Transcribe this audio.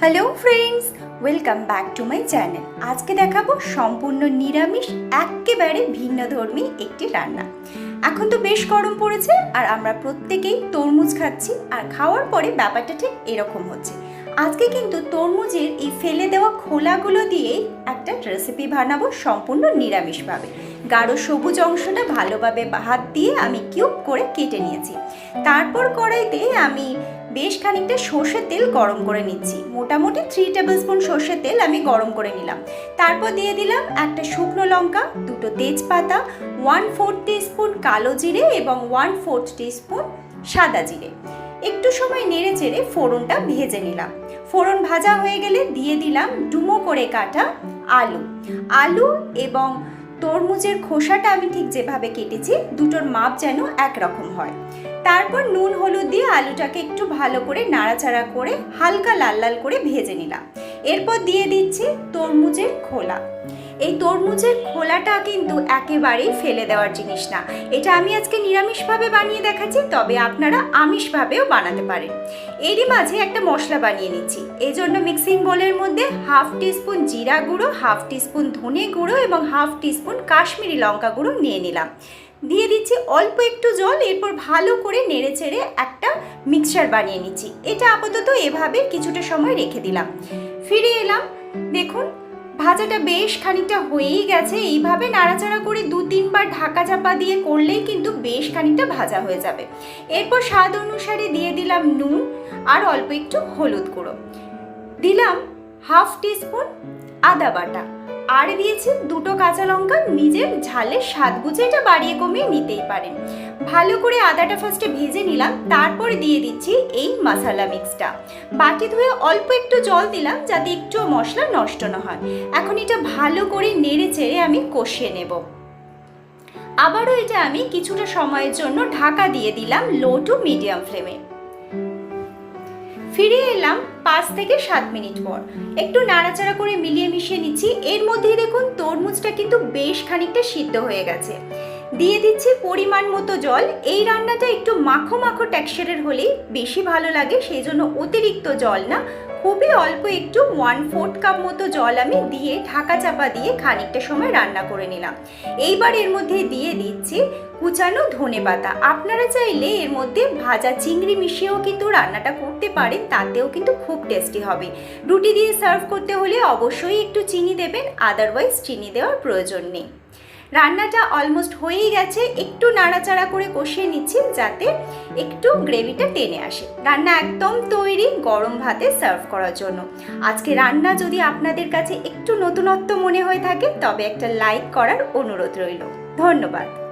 Hello friends welcome back to my channel আজকে দেখাবো সম্পূর্ণ নিরামিষ, একেবারে ভিন্ন ধর্মী একটি রান্না। এখন তো বেশ গরম পড়েছে আর আমরা প্রত্যেকেই তরমুজ খাচ্ছি আর খাওয়ার পরে ব্যাপারটা ঠিক এরকম হচ্ছে। আজকে কিন্তু তরমুজের এই ফেলে দেওয়া খোলাগুলো দিয়েই একটা রেসিপি বানাবো সম্পূর্ণ নিরামিষভাবে। গাঢ় সবুজ অংশটা ভালোভাবে হাত দিয়ে আমি কিউব করে কেটে নিয়েছি। তারপর কড়াইতে আমি বেশ খানিকটা সর্ষের তেল গরম করে নিচ্ছি। মোটামুটি থ্রি টেবিল স্পুন সর্ষের তেল আমি গরম করে নিলাম। তারপর দিয়ে দিলাম একটা শুকনো লঙ্কা, দুটো তেজপাতা ওয়ান ফোর্থ স্পুন কালো জিরে এবং ওয়ান ফোর্থ স্পুন সাদা জিরে। একটু সময় নেড়ে চেড়ে ফোড়নটা ভেজে নিলাম। ফোড়ন ভাজা হয়ে গেলে দিয়ে দিলাম ডুমো করে কাটা আলু। আলু এবং তরমুজের খোসাটা আমি ঠিক যেভাবে কেটেছি, দুটোর মাপ যেন একরকম হয়। তারপর নুন, হলুদ দিয়ে আলুটাকে একটু ভালো করে নাড়াচাড়া করে হালকা লাল লাল করে ভেজে নিলাম। এরপর দিয়ে দিচ্ছি তরমুজের খোলা। এই তরমুজের খোলাটা কিন্তু একেবারেই ফেলে দেওয়ার জিনিস না। এটা আমি আজকে নিরামিষভাবে বানিয়ে দেখাচ্ছি, তবে আপনারা আমিষভাবেও বানাতে পারেন। এরই মাঝে একটা মশলা বানিয়ে নিচ্ছি। এই জন্য মিক্সিং বোলের মধ্যে হাফ টিস্পুন জিরা গুঁড়ো, হাফ টিস্পুন ধনে গুঁড়ো এবং হাফ টিস্পুন কাশ্মীরি লঙ্কা গুঁড়ো নিয়ে নিলাম। দিয়ে দিচ্ছি অল্প একটু জল, এরপর ভালো করে নেড়ে চেড়ে একটা মিক্সচার বানিয়ে নিচ্ছি। এটা আপাতত এভাবে কিছুটা সময় রেখে দিলাম। ফিরে এলাম, দেখুন, ভাজাটা বেশ খানিকটা হয়েই গেছে। এইভাবে নাড়াচাড়া করে দু তিনবার ঢাকা চাপা দিয়ে করলেই কিন্তু বেশ খানিকটা ভাজা হয়ে যাবে। এরপর স্বাদ অনুসারে দিয়ে দিলাম নুন আর অল্প একটু হলুদ গুঁড়ো। দিলাম হাফ টিস্পুন আদা বাটা। আর দিয়েছি দুটো কাঁচা লঙ্কা নিজের ঝালের স্বাদ বুঝে এটা বাড়িয়ে কমিয়ে নিতেই পারেন। ভালো করে আদাটা ফার্স্টে ভেজে নিলাম, তারপর দিয়ে দিচ্ছি এই মশলা মিক্সটা বাটি ধুয়ে অল্প একটু জল দিলাম যাতে একটু মশলা নষ্ট না হয়। এখন এটা ভালো করে নেড়ে চেড়ে আমি কষিয়ে নেব। আবারও এটা আমি কিছুটা সময়ের জন্য ঢাকা দিয়ে দিলাম লো টু মিডিয়াম ফ্লেমে ফিরে এলাম পাঁচ থেকে সাত মিনিট পর। একটু নাড়াচাড়া করে মিলিয়ে মিশিয়ে নিচ্ছি। এর মধ্যেই দেখুন, তরমুজটা কিন্তু বেশ খানিকটা সিদ্ধ হয়ে গেছে। দিয়ে দিচ্ছি পরিমাণ মতো জল। এই রান্নাটা একটু মাখো মাখো টেক্সচারের হলেই বেশি ভালো লাগে, সেই জন্য অতিরিক্ত জল না। খুবই অল্প একটু ওয়ান ফোর্থ কাপ মতো জল আমি দিয়ে ঢাকা চাপা দিয়ে খানিকটা সময় রান্না করে নিলাম। এইবার এর মধ্যে দিয়ে দিচ্ছি কুচানো ধনে পাতা। আপনারা চাইলে এর মধ্যে ভাজা চিংড়ি মিশিয়েও কিন্তু রান্নাটা করতে পারেন, তাতেও কিন্তু খুব টেস্টি হবে। রুটি দিয়ে সার্ভ করতে হলে অবশ্যই একটু চিনি দেবেন আদারওয়াইজ চিনি দেওয়ার প্রয়োজন নেই। রান্নাটা অলমোস্ট হয়েই গেছে। একটু নাড়াচাড়া করে কষিয়ে নিচ্ছি যাতে একটু গ্রেভিটা টেনে আসে। রান্না একদম তৈরি গরম ভাতে সার্ভ করার জন্য। আজকে রান্না যদি আপনাদের কাছে একটু নতুনত্ব মনে হয়ে থাকে, তবে একটা লাইক করার অনুরোধ রইল। ধন্যবাদ।